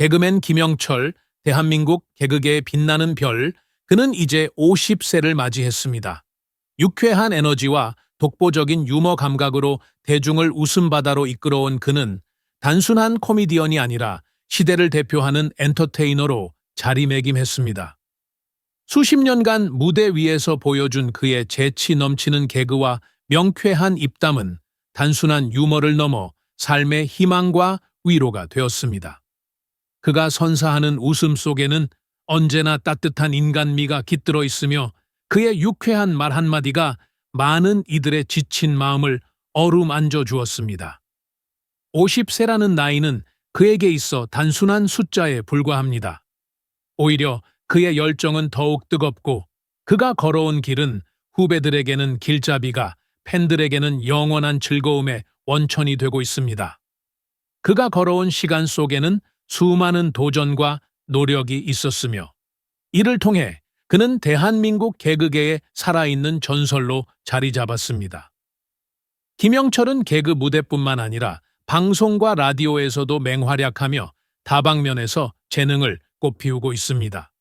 개그맨 김영철, 대한민국 개그계의 빛나는 별, 그는 이제 50세를 맞이했습니다. 유쾌한 에너지와 독보적인 유머 감각으로 대중을 웃음바다로 이끌어온 그는 단순한 코미디언이 아니라 시대를 대표하는 엔터테이너로 자리매김했습니다. 수십 년간 무대 위에서 보여준 그의 재치 넘치는 개그와 명쾌한 입담은 단순한 유머를 넘어 삶의 희망과 위로가 되었습니다. 그가 선사하는 웃음 속에는 언제나 따뜻한 인간미가 깃들어 있으며 그의 유쾌한 말 한마디가 많은 이들의 지친 마음을 어루만져 주었습니다. 50세라는 나이는 그에게 있어 단순한 숫자에 불과합니다. 오히려 그의 열정은 더욱 뜨겁고 그가 걸어온 길은 후배들에게는 길잡이가 팬들에게는 영원한 즐거움의 원천이 되고 있습니다. 그가 걸어온 시간 속에는 수많은 도전과 노력이 있었으며 이를 통해 그는 대한민국 개그계의 살아있는 전설로 자리 잡았습니다. 김영철은 개그 무대뿐만 아니라 방송과 라디오에서도 맹활약하며 다방면에서 재능을 꽃피우고 있습니다.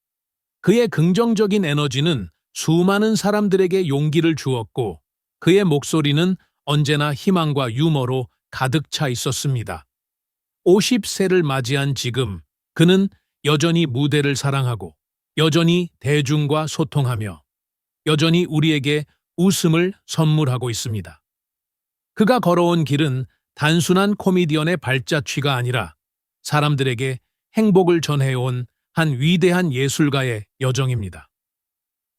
그의 긍정적인 에너지는 수많은 사람들에게 용기를 주었고 그의 목소리는 언제나 희망과 유머로 가득 차 있었습니다. 50세를 맞이한 지금 그는 여전히 무대를 사랑하고 여전히 대중과 소통하며 여전히 우리에게 웃음을 선물하고 있습니다. 그가 걸어온 길은 단순한 코미디언의 발자취가 아니라 사람들에게 행복을 전해온 한 위대한 예술가의 여정입니다.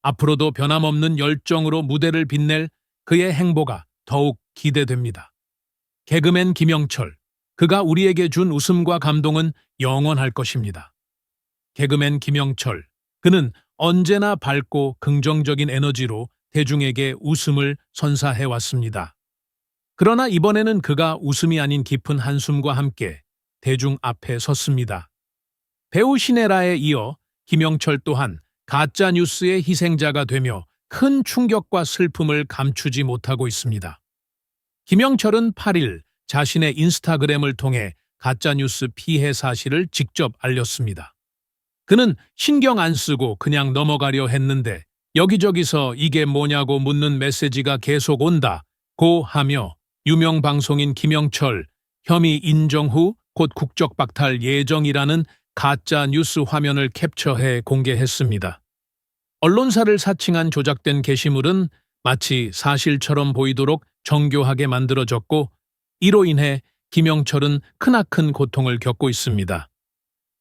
앞으로도 변함없는 열정으로 무대를 빛낼 그의 행보가 더욱 기대됩니다. 개그맨 김영철, 그가 우리에게 준 웃음과 감동은 영원할 것입니다. 개그맨 김영철, 그는 언제나 밝고 긍정적인 에너지로 대중에게 웃음을 선사해 왔습니다. 그러나 이번에는 그가 웃음이 아닌 깊은 한숨과 함께 대중 앞에 섰습니다. 배우 신혜라에 이어 김영철 또한 가짜 뉴스의 희생자가 되며 큰 충격과 슬픔을 감추지 못하고 있습니다. 김영철은 8일 자신의 인스타그램을 통해 가짜뉴스 피해 사실을 직접 알렸습니다. 그는 신경 안 쓰고 그냥 넘어가려 했는데 여기저기서 이게 뭐냐고 묻는 메시지가 계속 온다 고 하며 유명 방송인 김영철 혐의 인정 후 곧 국적 박탈 예정이라는 가짜 뉴스 화면을 캡처해 공개했습니다. 언론사를 사칭한 조작된 게시물은 마치 사실처럼 보이도록 정교하게 만들어졌고 이로 인해 김영철은 크나큰 고통을 겪고 있습니다.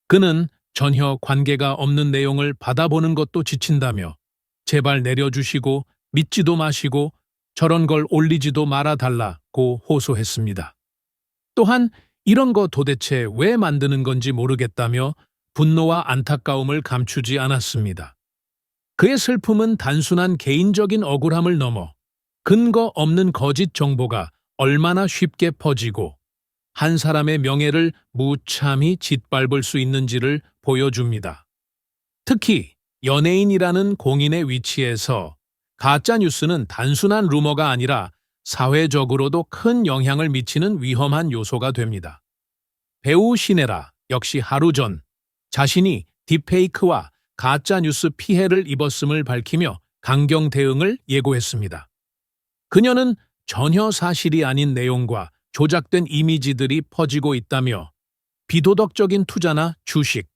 그는 전혀 관계가 없는 내용을 받아보는 것도 지친다며 제발 내려주시고 믿지도 마시고 저런 걸 올리지도 말아달라고 호소했습니다. 또한 이런 거 도대체 왜 만드는 건지 모르겠다며 분노와 안타까움을 감추지 않았습니다. 그의 슬픔은 단순한 개인적인 억울함을 넘어 근거 없는 거짓 정보가 얼마나 쉽게 퍼지고 한 사람의 명예를 무참히 짓밟을 수 있는지를 보여줍니다. 특히 연예인이라는 공인의 위치에서 가짜뉴스는 단순한 루머가 아니라 사회적으로도 큰 영향을 미치는 위험한 요소가 됩니다. 배우 신혜라 역시 하루 전 자신이 딥페이크와 가짜뉴스 피해를 입었음을 밝히며 강경 대응을 예고했습니다. 그녀는 전혀 사실이 아닌 내용과 조작된 이미지들이 퍼지고 있다며 비도덕적인 투자나 주식,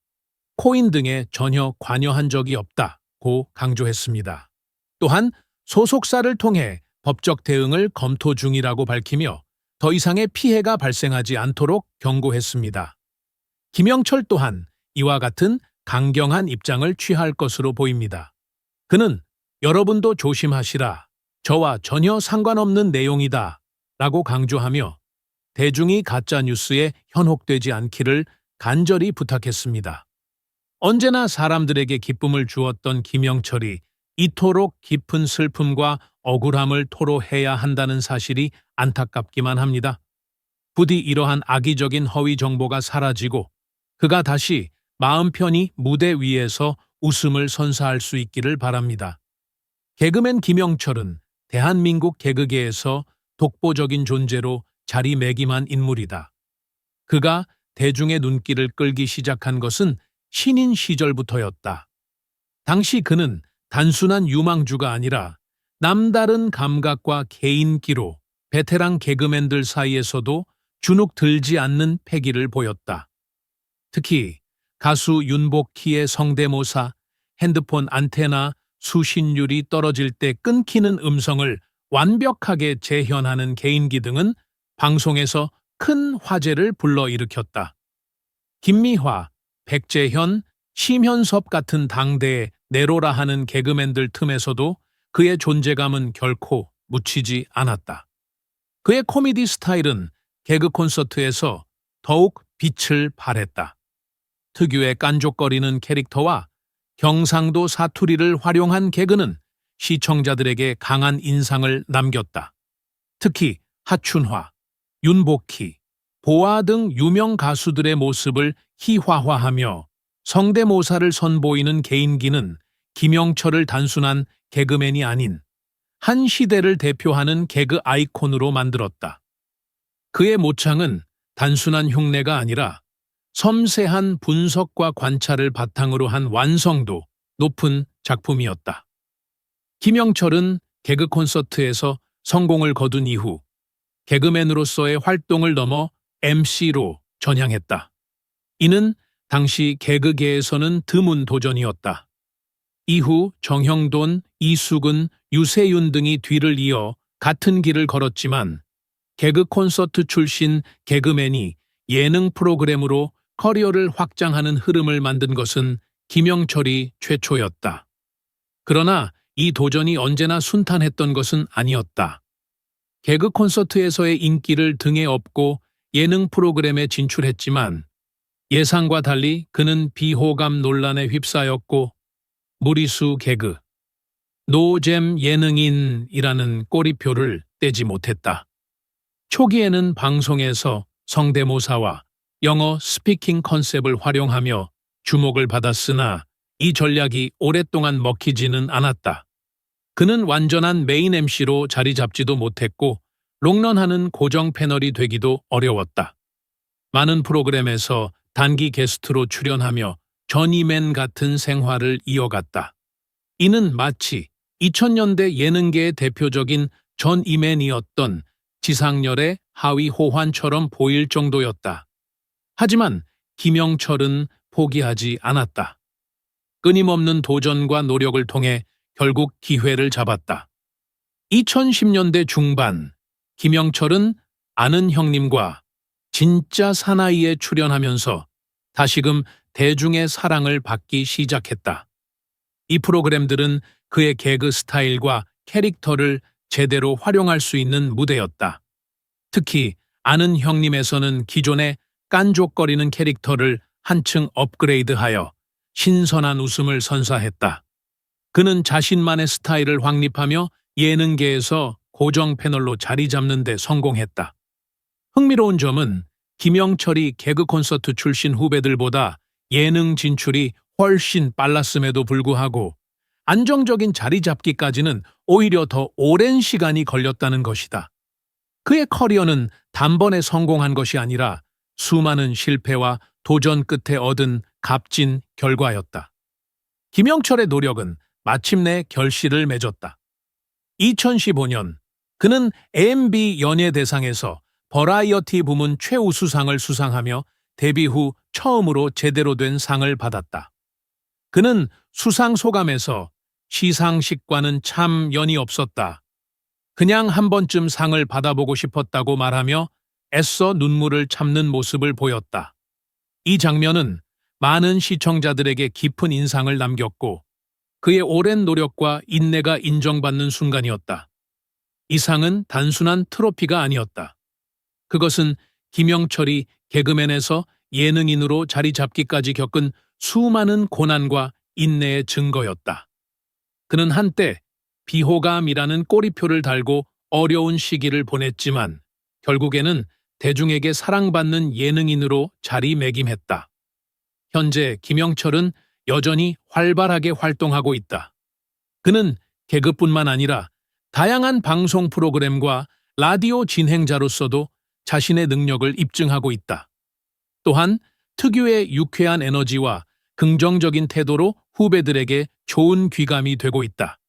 코인 등에 전혀 관여한 적이 없다고 강조했습니다. 또한 소속사를 통해 법적 대응을 검토 중이라고 밝히며 더 이상의 피해가 발생하지 않도록 경고했습니다. 김영철 또한 이와 같은 강경한 입장을 취할 것으로 보입니다. 그는 여러분도 조심하시라. 저와 전혀 상관없는 내용이다. 라고 강조하며 대중이 가짜뉴스에 현혹되지 않기를 간절히 부탁했습니다. 언제나 사람들에게 기쁨을 주었던 김영철이 이토록 깊은 슬픔과 억울함을 토로해야 한다는 사실이 안타깝기만 합니다. 부디 이러한 악의적인 허위 정보가 사라지고 그가 다시 마음 편히 무대 위에서 웃음을 선사할 수 있기를 바랍니다. 개그맨 김영철은 대한민국 개그계에서 독보적인 존재로 자리매김한 인물이다. 그가 대중의 눈길을 끌기 시작한 것은 신인 시절부터였다. 당시 그는 단순한 유망주가 아니라 남다른 감각과 개인기로 베테랑 개그맨들 사이에서도 주눅 들지 않는 패기를 보였다. 특히 가수 윤복희의 성대모사, 핸드폰 안테나, 수신율이 떨어질 때 끊기는 음성을 완벽하게 재현하는 개인기 등은 방송에서 큰 화제를 불러일으켰다. 김미화, 백재현, 심현섭 같은 당대의 내로라 하는 개그맨들 틈에서도 그의 존재감은 결코 묻히지 않았다. 그의 코미디 스타일은 개그 콘서트에서 더욱 빛을 발했다. 특유의 깐족거리는 캐릭터와 경상도 사투리를 활용한 개그는 시청자들에게 강한 인상을 남겼다. 특히 하춘화, 윤복희, 보아 등 유명 가수들의 모습을 희화화하며 성대모사를 선보이는 개인기는 김영철을 단순한 개그맨이 아닌 한 시대를 대표하는 개그 아이콘으로 만들었다. 그의 모창은 단순한 흉내가 아니라 섬세한 분석과 관찰을 바탕으로 한 완성도 높은 작품이었다. 김영철은 개그 콘서트에서 성공을 거둔 이후 개그맨으로서의 활동을 넘어 MC로 전향했다. 이는 당시 개그계에서는 드문 도전이었다. 이후 정형돈, 이수근, 유세윤 등이 뒤를 이어 같은 길을 걸었지만 개그 콘서트 출신 개그맨이 예능 프로그램으로 커리어를 확장하는 흐름을 만든 것은 김영철이 최초였다. 그러나 이 도전이 언제나 순탄했던 것은 아니었다. 개그 콘서트에서의 인기를 등에 업고 예능 프로그램에 진출했지만 예상과 달리 그는 비호감 논란에 휩싸였고 무리수 개그, 노잼 예능인이라는 꼬리표를 떼지 못했다. 초기에는 방송에서 성대모사와 영어 스피킹 컨셉을 활용하며 주목을 받았으나 이 전략이 오랫동안 먹히지는 않았다. 그는 완전한 메인 MC로 자리 잡지도 못했고 롱런하는 고정 패널이 되기도 어려웠다. 많은 프로그램에서 단기 게스트로 출연하며 전이맨 같은 생활을 이어갔다. 이는 마치 2000년대 예능계의 대표적인 전이맨이었던 지상렬의 하위 호환처럼 보일 정도였다. 하지만 김영철은 포기하지 않았다. 끊임없는 도전과 노력을 통해 결국 기회를 잡았다. 2010년대 중반, 김영철은 아는 형님과 진짜 사나이에 출연하면서 다시금 대중의 사랑을 받기 시작했다. 이 프로그램들은 그의 개그 스타일과 캐릭터를 제대로 활용할 수 있는 무대였다. 특히 아는 형님에서는 기존의 깐족거리는 캐릭터를 한층 업그레이드하여 신선한 웃음을 선사했다. 그는 자신만의 스타일을 확립하며 예능계에서 고정 패널로 자리 잡는 데 성공했다. 흥미로운 점은 김영철이 개그 콘서트 출신 후배들보다 예능 진출이 훨씬 빨랐음에도 불구하고 안정적인 자리 잡기까지는 오히려 더 오랜 시간이 걸렸다는 것이다. 그의 커리어는 단번에 성공한 것이 아니라 수많은 실패와 도전 끝에 얻은 값진 결과였다. 김영철의 노력은 마침내 결실을 맺었다. 2015년 그는 AMB 연예대상에서 버라이어티 부문 최우수상을 수상하며 데뷔 후 처음으로 제대로 된 상을 받았다. 그는 수상 소감에서 시상식과는 참 연이 없었다. 그냥 한 번쯤 상을 받아보고 싶었다고 말하며 애써 눈물을 참는 모습을 보였다. 이 장면은 많은 시청자들에게 깊은 인상을 남겼고 그의 오랜 노력과 인내가 인정받는 순간이었다. 이 상은 단순한 트로피가 아니었다. 그것은 김영철이 개그맨에서 예능인으로 자리 잡기까지 겪은 수많은 고난과 인내의 증거였다. 그는 한때 비호감이라는 꼬리표를 달고 어려운 시기를 보냈지만 결국에는 대중에게 사랑받는 예능인으로 자리매김했다. 현재 김영철은 여전히 활발하게 활동하고 있다. 그는 개그뿐만 아니라 다양한 방송 프로그램과 라디오 진행자로서도 자신의 능력을 입증하고 있다. 또한 특유의 유쾌한 에너지와 긍정적인 태도로 후배들에게 좋은 귀감이 되고 있다.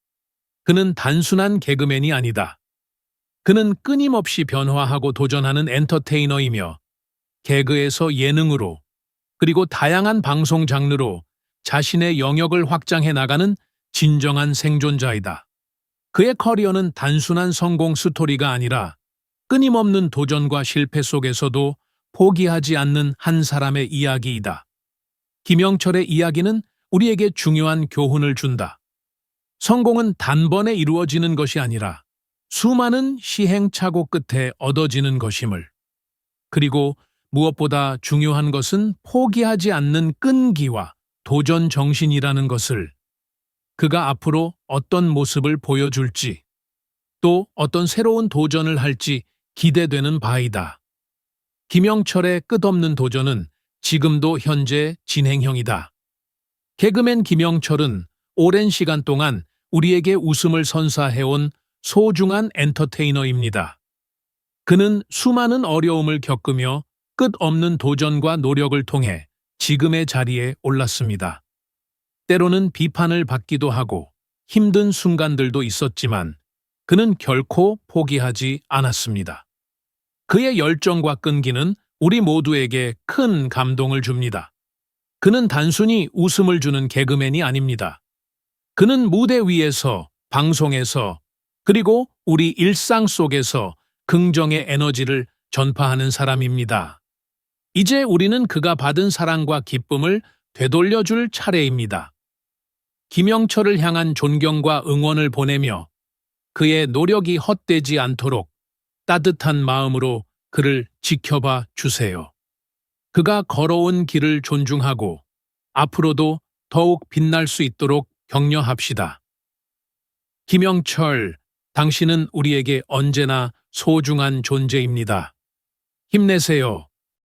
그는 단순한 개그맨이 아니다. 그는 끊임없이 변화하고 도전하는 엔터테이너이며 개그에서 예능으로 그리고 다양한 방송 장르로 자신의 영역을 확장해 나가는 진정한 생존자이다. 그의 커리어는 단순한 성공 스토리가 아니라 끊임없는 도전과 실패 속에서도 포기하지 않는 한 사람의 이야기이다. 김영철의 이야기는 우리에게 중요한 교훈을 준다. 성공은 단번에 이루어지는 것이 아니라 수많은 시행착오 끝에 얻어지는 것임을. 그리고 무엇보다 중요한 것은 포기하지 않는 끈기와 도전 정신이라는 것을 그가 앞으로 어떤 모습을 보여줄지 또 어떤 새로운 도전을 할지 기대되는 바이다. 김영철의 끝없는 도전은 지금도 현재 진행형이다. 개그맨 김영철은 오랜 시간 동안 우리에게 웃음을 선사해온 소중한 엔터테이너입니다. 그는 수많은 어려움을 겪으며 끝없는 도전과 노력을 통해 지금의 자리에 올랐습니다. 때로는 비판을 받기도 하고 힘든 순간들도 있었지만 그는 결코 포기하지 않았습니다. 그의 열정과 끈기는 우리 모두에게 큰 감동을 줍니다. 그는 단순히 웃음을 주는 개그맨이 아닙니다. 그는 무대 위에서, 방송에서, 그리고 우리 일상 속에서 긍정의 에너지를 전파하는 사람입니다. 이제 우리는 그가 받은 사랑과 기쁨을 되돌려줄 차례입니다. 김영철을 향한 존경과 응원을 보내며 그의 노력이 헛되지 않도록 따뜻한 마음으로 그를 지켜봐 주세요. 그가 걸어온 길을 존중하고 앞으로도 더욱 빛날 수 있도록 격려합시다. 김영철, 당신은 우리에게 언제나 소중한 존재입니다. 힘내세요.